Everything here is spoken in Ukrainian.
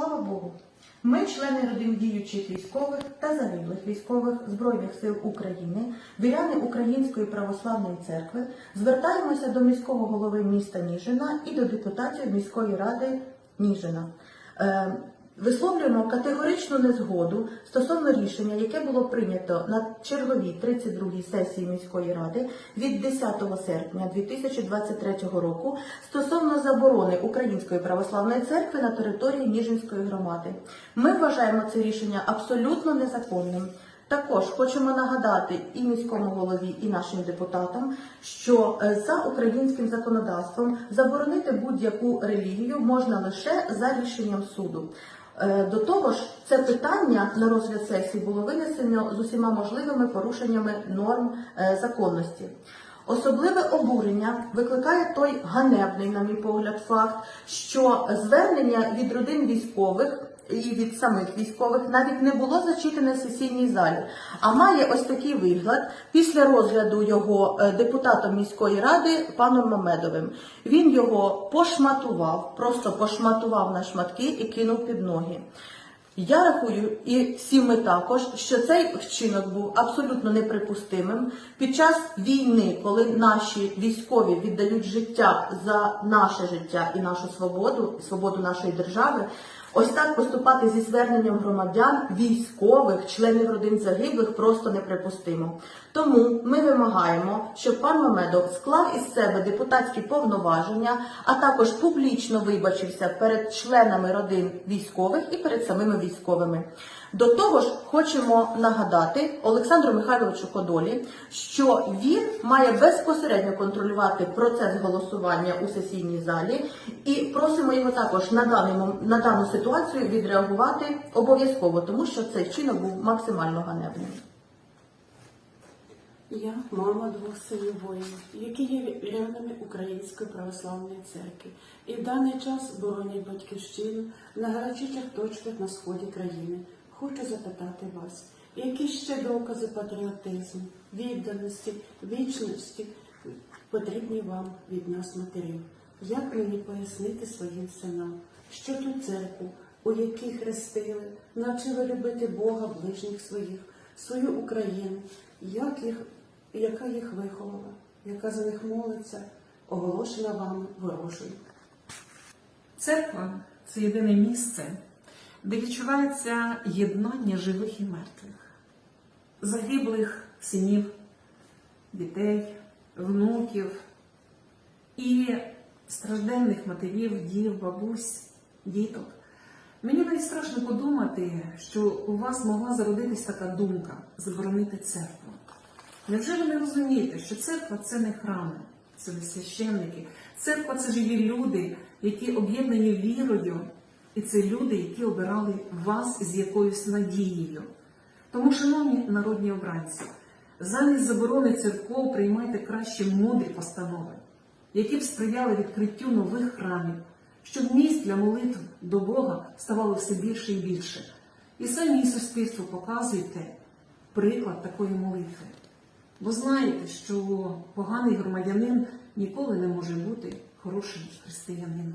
Слава Богу! Ми, члени родин діючих військових та загиблих військових Збройних сил України, віряни Української православної церкви, звертаємося до міського голови міста Ніжина і до депутатів міської ради Ніжина. Висловлюємо категоричну незгоду стосовно рішення, яке було прийнято на черговій 32-й сесії міської ради від 10 серпня 2023 року стосовно заборони Української православної церкви на території Ніжинської громади. Ми вважаємо це рішення абсолютно незаконним. Також хочемо нагадати і міському голові, і нашим депутатам, що е, за українським законодавством заборонити будь-яку релігію можна лише за рішенням суду. Е, До того ж, це питання на розгляд сесії було винесено з усіма можливими порушеннями норм е, законності. Особливе обурення викликає той ганебний, на мій погляд, факт, що звернення від родин військових і від самих військових навіть не було зачитане в сесійній залі, а має ось такий вигляд після розгляду його е, депутатом міської ради паном Мамедовим. Він його пошматував, просто пошматував на шматки і кинув під ноги. Я рахую, і всі ми також, що цей вчинок був абсолютно неприпустимим під час війни, коли наші військові віддають життя за наше життя і нашу свободу, свободу нашої держави. Ось так поступати зі зверненням громадян, військових, членів родин загиблих просто неприпустимо. Тому ми вимагаємо, щоб пан Мамедов склав із себе депутатські повноваження, а також публічно вибачився перед членами родин військових і перед самими військовими. До того ж, хочемо нагадати Олександру Михайловичу Кодолі, що він має безпосередньо контролювати процес голосування у сесійній залі, і просимо його також на даний мом- на дану ситуацію відреагувати обов'язково, тому що цей вчинок був максимально ганебним. Я мама двох синів воїнів, які є вірянами Української православної церкви, і в даний час боронять батьківщину на гарячих точках на сході країни. Хочу запитати вас, які ще докази патріотизму, відданості, вічності потрібні вам від нас, матерів? Як мені пояснити своїм синам, що ту церкву, у якій хрестили, навчили любити Бога, ближніх своїх, свою Україну, як їх, яка їх виховала, яка за них молиться, оголошена вами ворожою. Церква це єдине місце, де відчувається єднання живих і мертвих, загиблих синів, дітей, внуків і стражденних матерів, дів, бабусь, діток. Мені навіть страшно подумати, що у вас могла зародитись така думка заборонити церкву. Невже ви не розумієте, що церква це не храми, це не священники. Церква це живі люди, які об'єднані вірою, і це люди, які обирали вас з якоюсь надією. Тому, шановні народні обранці, замість заборони церков приймайте краще мудрі постанови, які б сприяли відкриттю нових храмів, щоб місць для молитв до Бога ставало все більше і більше. І самі суспільству показуйте приклад такої молитви. Бо знаєте, що поганий громадянин ніколи не може бути хорошим християнином.